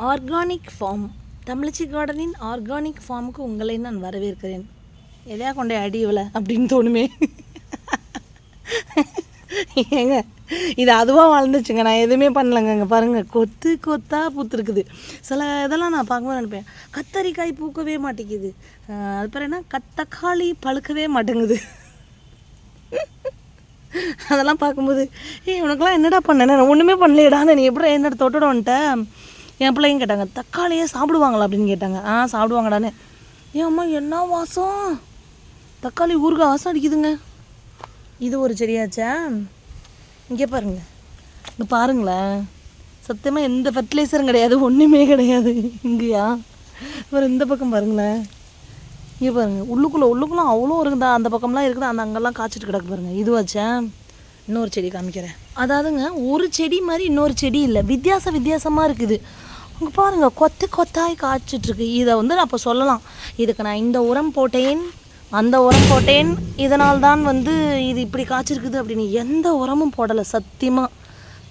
Organic farm. தமிழச்சி கார்டனின் organic ஃபார்முக்கு உங்களை நான் வரவேற்கிறேன். எதையா கொண்டே அடியவில் அப்படின்னு தோணுமே. ஏங்க இது அதுவாக வாழ்ந்துச்சுங்க. நான் எதுவுமே பண்ணலைங்க அங்கே பாருங்கள் கொத்து கொத்தாக பூத்துருக்குது. சில இதெல்லாம் நான் பார்க்கும்போது நினைப்பேன். கத்தரிக்காய் பூக்கவே மாட்டேங்குது. அஹ் அது பேர் என்ன? கத்தக்காளி பழுக்கவே மாட்டேங்குது. அதெல்லாம் பார்க்கும்போது ஏய் உனக்கெல்லாம் என்னடா பண்ண? நான் ஒன்றுமே பண்ணலையடா. நீ எப்படி என்னோட தொட்டோட வந்துட்ட? என் பிள்ளைங்க கேட்டாங்க தக்காளியே சாப்பிடுவாங்களா? அப்படின்னு கேட்டாங்க. ஆ சாப்பிடுவாங்கடான்னு. ஏன் அம்மா என்ன வாசம்? தக்காளி ஊறுகாய் வாசம் அடிக்குதுங்க. இது ஒரு செடியாச்சா? இங்கே பாருங்க. இங்கே பாருங்களேன். சத்தியமாக எந்த ஃபர்டிலைசரும் கிடையாது ஒன்றுமே கிடையாது. இங்கேயா? அப்புறம் இந்த பக்கம் பாருங்களேன். இங்கே பாருங்க. உள்ளுக்குள்ளே உள்ளுக்குள்ளே அவ்வளோ இருக்குதா? அந்த பக்கம்லாம் இருக்குது? அந்த அங்கெல்லாம் காய்ச்சிட்டு கிடக்கு பாருங்கள் இதுவாச்சா இன்னொரு செடி காமிக்கிறேன். அதாவதுங்க ஒரு செடி மாதிரி இன்னொரு செடி இல்லை. வித்தியாச வித்தியாசமாக இருக்குது. அங்கே பாருங்கள் கொத்து கொத்தாய் காய்ச்சிட்ருக்கு. இதை வந்து நான் அப்போ சொல்லலாம். இதுக்கு நான் இந்த உரம் போட்டேன் அந்த உரம் போட்டேன். இதனால் தான் வந்து இது இப்படி காய்ச்சிருக்குது அப்படின்னு எந்த உரமும் போடலை சத்தியமாக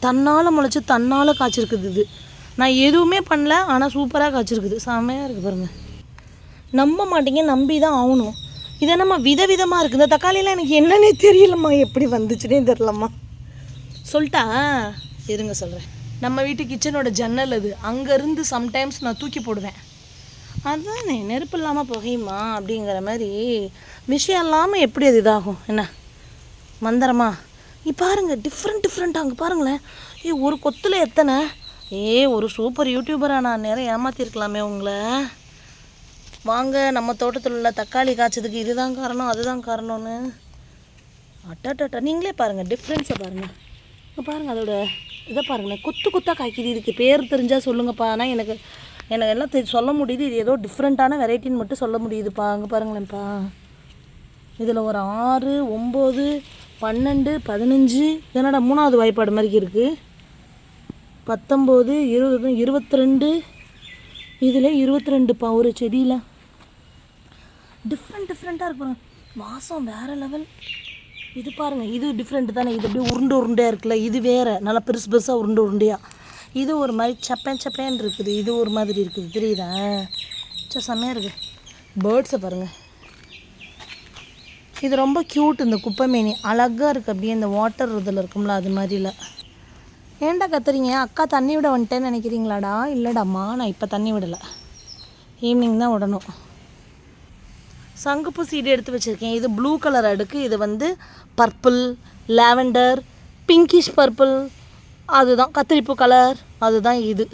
தன்னால் முளைச்சி தன்னால் காய்ச்சிருக்குது இது. நான் எதுவுமே பண்ணல ஆனால் சூப்பராக காய்ச்சிருக்குது. செமையாக இருக்குது பாருங்கள் நம்ப மாட்டீங்க நம்பி தான் ஆகணும். இது என்னம்மா விதவிதமாக இருக்குது இந்த தக்காளியெலாம் எனக்கு என்னன்னே தெரியலம்மா. எப்படி வந்துச்சுன்னே தெரிலம்மா சொல்லிட்டா? இருங்க சொல்கிறேன் நம்ம வீட்டு கிச்சனோட ஜன்னல் அது. அங்கேருந்து சம்டைம்ஸ் நான் தூக்கி போடுவேன். அதுதானே நெருப்பு இல்லாமல் புகையுமா அப்படிங்கிற மாதிரி விஷயம் இல்லாமல் எப்படி அது இதாகும்? என்ன? மந்திரமா? நீ பாருங்கள் டிஃப்ரெண்ட் டிஃப்ரெண்ட்டாக அங்கே பாருங்களேன். ஏ ஒரு கொத்தில் எத்தனை? ஏ ஒரு சூப்பர் யூடியூபராக நான் நேரம் ஏமாற்றிருக்கலாமே உங்களை. வாங்க நம்ம தோட்டத்தில் உள்ள தக்காளி காய்ச்சதுக்கு இதுதான் காரணம் அதுதான் காரணம்னு. அட்டாட்டா நீங்களே பாருங்கள் டிஃப்ரென்ஸை பாருங்கள் இங்கே பாருங்கள் அதோட இதை பாருங்களேன் கொத்து கொத்தாக காய்க்குது. இதுக்கு பேர் தெரிஞ்சால் சொல்லுங்கப்பா. ஆனால் எனக்கு எனக்கு எல்லாம் தெரி சொல்ல முடியுது. இது ஏதோ டிஃப்ரெண்ட்டான வெரைட்டின்னு மட்டும் சொல்ல முடியுதுப்பா. அங்கே பாருங்களேன்ப்பா. இதில் ஒரு ஆறு ஒம்பது பன்னெண்டு பதினஞ்சு என்னடா மூணாவது வாய்ப்பாடு மாதிரி இருக்குது பத்தொம்போது இருபது இருபத்தி ரெண்டு இதில் இருபத்தி ரெண்டுப்பா ஒரு செடியில். டிஃப்ரெண்ட் டிஃப்ரெண்ட்டாக இருக்கும் வாசம் வேறு லெவல் இது பாருங்கள் இது டிஃப்ரெண்ட் தானே. இது அப்படியே உருண்டை உருண்டையாக இருக்குல்ல இது வேறு. நல்லா பெருசு பெருசாக உருண்டை உருண்டையாக இது ஒரு மாதிரி சப்பேன் சப்பேன் இருக்குது. இது ஒரு மாதிரி இருக்குது. தெரியுதா? சே செம்மையாக இருக்குது பேர்ட்ஸை பாருங்கள் இது ரொம்ப க்யூட் இந்த குப்பைமேனி. அழகாக இருக்குது அப்படியே இந்த வாட்டர் இதில் இருக்கும்ல அது மாதிரில. ஏன்டா கத்துறீங்க? அக்கா தண்ணி விட வந்துட்டேன்னு நினைக்கிறீங்களாடா? இல்லைடாம்மா நான் இப்போ தண்ணி விடலை. ஈவினிங் தான் விடணும். சங்குப்பூ சீடு எடுத்து வச்சுருக்கேன். இது ப்ளூ கலர் அடுக்கு. இது வந்து பர்பிள் லாவெண்டர் பிங்கிஷ் பர்பிள் அதுதான் கத்திரிப்பூ கலர் அதுதான் இது.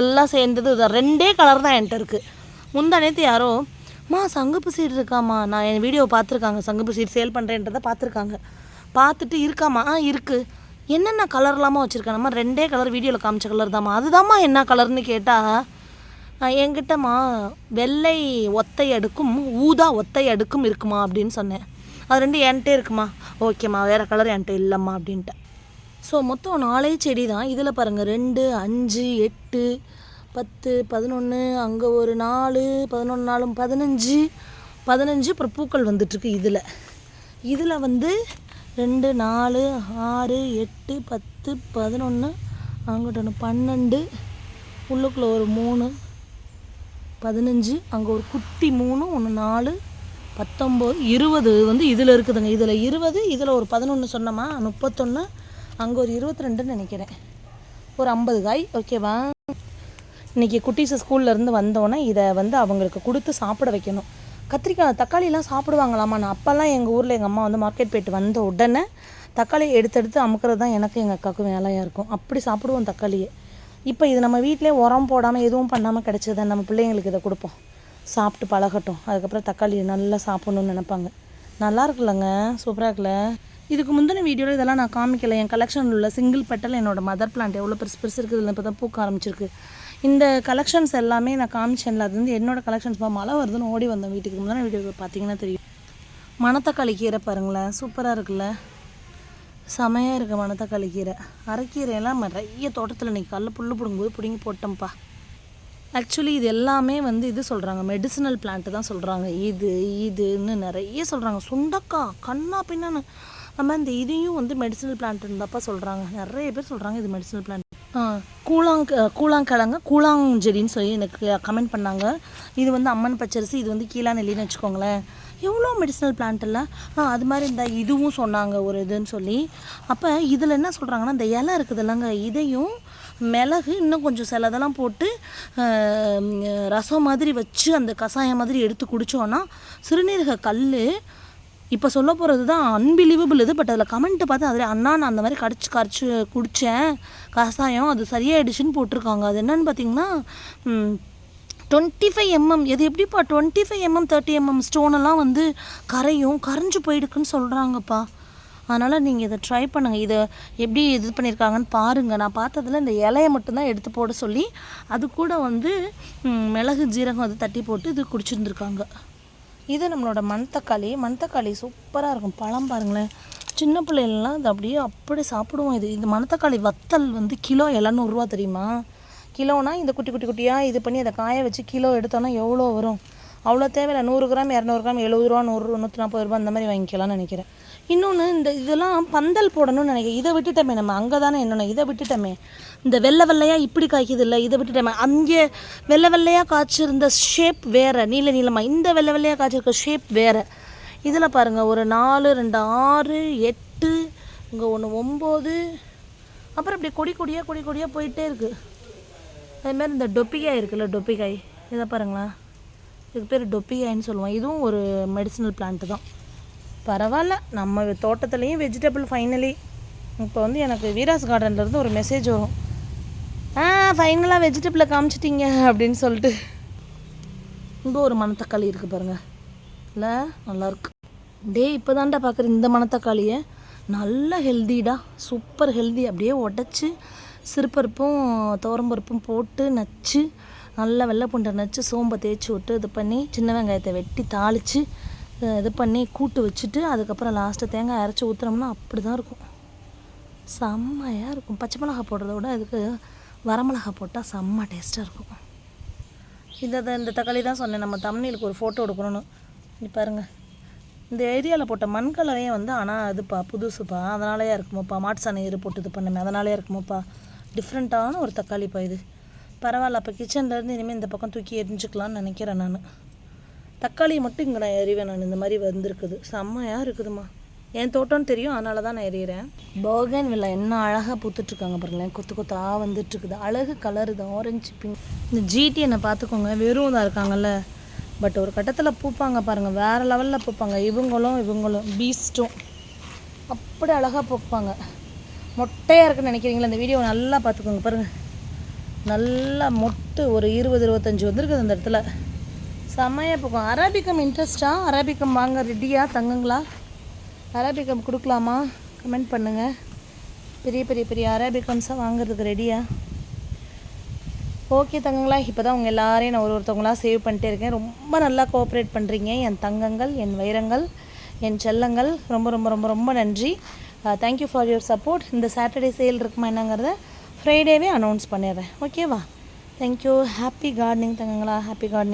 எல்லாம் சேர்ந்தது இதுதான் ரெண்டே கலர் தான் என்கிட்ட இருக்குது முந்தா நேற்று யாரோ மா சங்குப்பு சீடு இருக்காம்மா. நான் என் வீடியோ பார்த்துருக்காங்க. சங்குப்பு சீடு சேல் பண்ணுறேன்றதை பார்த்துருக்காங்க. பார்த்துட்டு இருக்காம்மா. ஆ இருக்குது என்னென்ன கலர்லாமா வச்சுருக்கானம்மா ரெண்டே கலர் வீடியோவில் காமிச்ச கலர் தாம்மா. அதுதாம்மா என்ன கலர்னு கேட்டால் என்கிட்டம்மா வெள்ளை ஒத்தை அடுக்கும் ஊதா ஒத்தை அடுக்கும் இருக்குமா அப்படின்னு சொன்னேன். அது ரெண்டு என்கிட்டே இருக்குமா? ஓகேம்மா வேறு கலர் என்கிட்ட இல்லைம்மா அப்படின்ட்டேன். ஸோ மொத்தம் நாலே செடி தான். இதில் பாருங்கள் ரெண்டு அஞ்சு எட்டு பத்து பதினொன்று அங்கே ஒரு நாலு பதினொன்று நாலும் பதினஞ்சு பதினஞ்சு அப்புறம் பூக்கள் வந்துட்டுருக்கு இதில். இதில் வந்து ரெண்டு நாலு ஆறு எட்டு பத்து பதினொன்று அங்கிட்ட ஒன்று பன்னெண்டு உள்ளுக்குள்ளே ஒரு மூணு பதினஞ்சு அங்கே ஒரு குட்டி மூணு ஒன்று நாலு பத்தொம்போது இருபது வந்து இதில் இருக்குதுங்க. இதில் இருபது இதில் ஒரு பதினொன்று சொன்னோமா? முப்பத்தொன்று அங்கே ஒரு இருபத்தி ரெண்டுன்னு நினைக்கிறேன். ஒரு ஐம்பது காய். ஓகேவா இன்றைக்கி குட்டீஸ் ஸ்கூல்லேருந்து வந்தோடனே இதை வந்து அவங்களுக்கு கொடுத்து சாப்பிட வைக்கணும். கத்திரிக்காய் தக்காளிலாம் சாப்பிடுவாங்களாமா? நான் அப்போல்லாம் எங்கள் ஊரில் எங்கள் அம்மா வந்து மார்க்கெட் போயிட்டு வந்த உடனே தக்காளி எடுத்து எடுத்து அமுக்கிறது தான் எனக்கு எங்கள் அக்காவுக்கும் வேலையாக இருக்கும். அப்படி சாப்பிடுவோம் தக்காளியை. இப்போ இது நம்ம வீட்டிலே உரம் போடாமல் எதுவும் பண்ணாமல் கிடச்சது நம்ம பிள்ளைங்களுக்கு இதை கொடுப்போம். சாப்பிட்டு பழகட்டும். அதுக்கப்புறம் தக்காளி நல்லா சாப்பிட்ணுன்னு நினைப்பாங்க. நல்லா இருக்குல்லங்க. சூப்பராக இருக்குல்ல? இதுக்கு முந்தின வீடியோவில் இதெல்லாம் நான் காமிக்கல. என் கலெக்ஷனில் உள்ள சிங்கிள் பெட்டல் என்னோட மதர் பிளான்ட் எவ்வளோ பெருசு பெருசு இருக்குது. இப்போ தான் பூக்க ஆரம்பிச்சிருக்கு. இந்த கலெக்ஷன்ஸ் எல்லாமே நான் காமிச்சேன்ல. அது வந்து என்னோடய கலெக்ஷன்ஸ் மழை வருதுன்னு ஓடி வந்தேன் வீட்டுக்கு. முந்தின வீடியோ பார்த்தீங்கன்னா தெரியும். மணத்தக்காளி கீரை பாருங்களேன். சூப்பராக இருக்குல்ல? செமையாக இருக்க மணத்தக்காளி கீரை அரைக்கீரையெல்லாம் நிறைய தோட்டத்தில் இன்றைக்கி கல் புல்லு பிடுங்கும்போது பிடுங்கி போட்டோம்ப்பா. ஆக்சுவலி இது எல்லாமே வந்து இது சொல்கிறாங்க மெடிசினல் பிளான்ட்டு தான் சொல்கிறாங்க இது இதுன்னு நிறைய சொல்கிறாங்க சுண்டக்காய் கண்ணா பின்னான்னு. நம்ம இந்த இதையும் வந்து மெடிசினல் பிளான்ட் இருந்தாப்பா சொல்கிறாங்க நிறைய பேர் சொல்கிறாங்க இது மெடிசினல் பிளான்ட் கூழாங் கூழாங்கிழங்கு கூழாஞ்செடின்னு சொல்லி எனக்கு கமெண்ட் பண்ணாங்க. இது வந்து அம்மன் பச்சரிசி இது வந்து கீழா நெல்லின்னு வச்சுக்கோங்களேன். எவ்வளோ மெடிசனல் பிளான்ட் இல்லை? ஆ அது மாதிரி இந்த இதுவும் சொன்னாங்க ஒரு இதுன்னு சொல்லி. அப்போ இதில் என்ன சொல்கிறாங்கன்னா இந்த இலை இருக்குது இல்லைங்க இதையும் மிளகு இன்னும் கொஞ்சம் சிலதெல்லாம் போட்டு ரசம் மாதிரி வச்சு அந்த கஷாயம் மாதிரி எடுத்து குடித்தோன்னா சிறுநீரக கல் இப்போ சொல்ல போகிறது தான் அன்பிலீவபிள் இது பட் அதில் கமெண்ட்டு பார்த்து அதில் அண்ணா நான் அந்த மாதிரி கடிச்சு கரைச்சி குடித்தேன் கஷாயம் அது சரியாயிடுச்சுன்னு போட்டிருக்காங்க. அது என்னன்னு பார்த்தீங்கன்னா டுவெண்ட்டி ஃபைவ் எம்எம் இது எப்படிப்பா twenty five MM thirty MM ஸ்டோனெல்லாம் வந்து கரையும் கரைஞ்சு போயிடுக்குன்னு சொல்கிறாங்கப்பா அதனால் நீங்கள் இதை ட்ரை பண்ணுங்கள் இதை எப்படி இது பண்ணியிருக்காங்கன்னு பாருங்கள் நான் பார்த்ததுல இந்த இலையை மட்டும்தான் எடுத்து போட சொல்லி அது கூட வந்து மிளகு ஜீரகம் அது தட்டி போட்டு இது குடிச்சிருந்துருக்காங்க. இது நம்மளோட மணத்தக்காளி. மணத்தக்காளி சூப்பராக இருக்கும். பழம் பாருங்களேன். சின்ன பிள்ளைகள்லாம் அது அப்படியே அப்படி சாப்பிடுவோம். இது இந்த மணத்தக்காளி வத்தல் வந்து கிலோ எழுநூறுவா தெரியுமா? கிலோனா இந்த குட்டி குட்டி குட்டியாக இது பண்ணி அதை காய வச்சு கிலோ எடுத்தோன்னா எவ்வளோ வரும்? அவ்வளோ தேவையில்லை. நூறு கிராம் இரநூறு கிராம் எழுபது ரூபா நூறு நூற்றி நாற்பது ரூபா அந்த மாதிரி வாங்கிக்கலாம்னு நினைக்கிறேன். இன்னொன்று இந்த இதெல்லாம் பந்தல் போடணும்னு நினைக்கிறேன். இதை விட்டுட்டோமே நம்ம அங்கே தானே என்னென்ன இதை விட்டுட்டோமே. இந்த வெள்ளை வெள்ளையாக இப்படி காய்க்குது இல்லை இதை விட்டுட்டோமே. அங்கே வெள்ளை வெள்ளையாக காய்ச்சிருந்த ஷேப் வேறு நீல நீளமாக இந்த வெள்ளை வெள்ளையாக காய்ச்சிருக்க ஷேப் வேறு. இதில் பாருங்கள் ஒரு நாலு ரெண்டு ஆறு எட்டு இங்கே ஒன்று ஒம்பது. அப்புறம் இப்படி கொடி கொடியாக கொடி கொடியாக போயிட்டே இருக்குது அதுமாரி இந்த டொப்பிக்காய் இருக்குல்ல டொப்பிக்காய் இதை பாருங்களேன். இதுக்கு பேர் டொப்பிக்காய்ன்னு சொல்லுவோம். இதுவும் ஒரு மெடிசினல் பிளான்ட்டு தான். பரவாயில்ல. நம்ம தோட்டத்துலேயும் வெஜிடபிள் ஃபைனலி இப்போ வந்து எனக்கு வீராஸ் கார்டன்லேருந்து ஒரு மெசேஜ் வரும். ஆ ஃபைனலாக வெஜிடபிளை காமிச்சிட்டீங்க அப்படின்னு சொல்லிட்டு. இங்கே ஒரு மணத்தக்காளி இருக்குது பாருங்கள் இல்லை நல்லாயிருக்கு டேய் இப்போ தான்டா பார்க்குற இந்த மணத்தக்காளியை. நல்ல ஹெல்திடா சூப்பர் ஹெல்தி அப்படியே உடச்சி சிறுபருப்பும் துவரம்பருப்பும் போட்டு நச்சு நல்லா வெள்ளை பூண்டை நச்சு சோம்பை தேய்ச்சி விட்டு இது பண்ணி சின்ன வெங்காயத்தை வெட்டி தாளித்து இது பண்ணி கூட்டு வச்சுட்டு அதுக்கப்புறம் லாஸ்ட்டு தேங்காய் அரைச்சி ஊற்றுனோம்னா அப்படி தான் இருக்கும். செம்மையாக இருக்கும். பச்சை மிளகா போடுறத விட அதுக்கு வரமிளகா போட்டால் செம்ம டேஸ்ட்டாக இருக்கும். இதை இந்த தக்காளி தான் சொன்னேன் நம்ம தமிழுக்கு ஒரு ஃபோட்டோ எடுக்கணும்னு. நீ பாருங்கள் இந்த ஏரியாவில் போட்ட மண் கலரையும் வந்து ஆனால் அதுப்பா புதுசுப்பா. அதனாலேயே இருக்குமோப்பா. மாட்டு சாணம் எரு போட்டு இது பண்ணுமே. அதனாலேயே இருக்குமோப்பா. டிஃப்ரெண்ட்டான ஒரு தக்காளிப்பா இது. பரவாயில்ல. அப்போ கிச்சன்லேருந்து இனிமேல் இந்த பக்கம் தூக்கி எரிஞ்சுக்கலாம்னு நினைக்கிறேன் நான். தக்காளி மட்டும் இங்கே நான் எறிவேன் நான். இந்த மாதிரி வந்திருக்குது. செம்மையாக இருக்குதுமா என் தோட்டம்னு தெரியும் அதனால தான் நான் எறிகிறேன் பர்கன் வில்லா என்ன அழகாக பூத்துட்ருக்காங்க பாருங்களேன். கொத்து கொத்தாக வந்துட்டுருக்குது அழகு கலர் இது ஆரஞ்சு பிங்க் இந்த ஜிடி என்னை பார்த்துக்கோங்க வெறும் தான் இருக்காங்கல்ல. பட் ஒரு கட்டத்தில் பூப்பாங்க பாருங்கள் வேறு லெவலில் பூப்பாங்க. இவங்களும் இவங்களும் பீஸ்ட்டும் அப்படி அழகாக பூப்பாங்க. மொட்டையாக இருக்குன்னு நினைக்கிறீங்களா? இந்த வீடியோ நல்லா பார்த்துக்கோங்க பாருங்கள் நல்லா மொட்டு ஒரு இருபது இருபத்தஞ்சி வந்திருக்குது அந்த இடத்துல. செம்மையாக போகும் அராபிகம் இன்ட்ரெஸ்டா அராபிகம் வாங்க ரெடியா தங்குங்களா? அராபிகம் கொடுக்கலாமா? கமெண்ட் பண்ணுங்கள் பெரிய பெரிய பெரிய அராபிகம்ஸாக வாங்குறதுக்கு ரெடியா ஓகே தங்கங்களா இப்போ தான் உங்கள் எல்லாரையும் நான் ஒரு ஒருத்தவங்களாக சேவ் பண்ணிட்டே இருக்கேன். ரொம்ப நல்லா கோஆப்ரேட் பண்ணுறீங்க என் தங்கங்கள் என் வைரங்கள் என் செல்லங்கள் ரொம்ப ரொம்ப ரொம்ப ரொம்ப நன்றி. Thank you for your support இந்த சாட்டர்டே சேல் இருக்குமா என்னங்கிறத ஃப்ரைடேவே அனௌன்ஸ் பண்ணிடுறேன். ஓகேவா thank you happy gardening தங்கங்களா? Happy gardening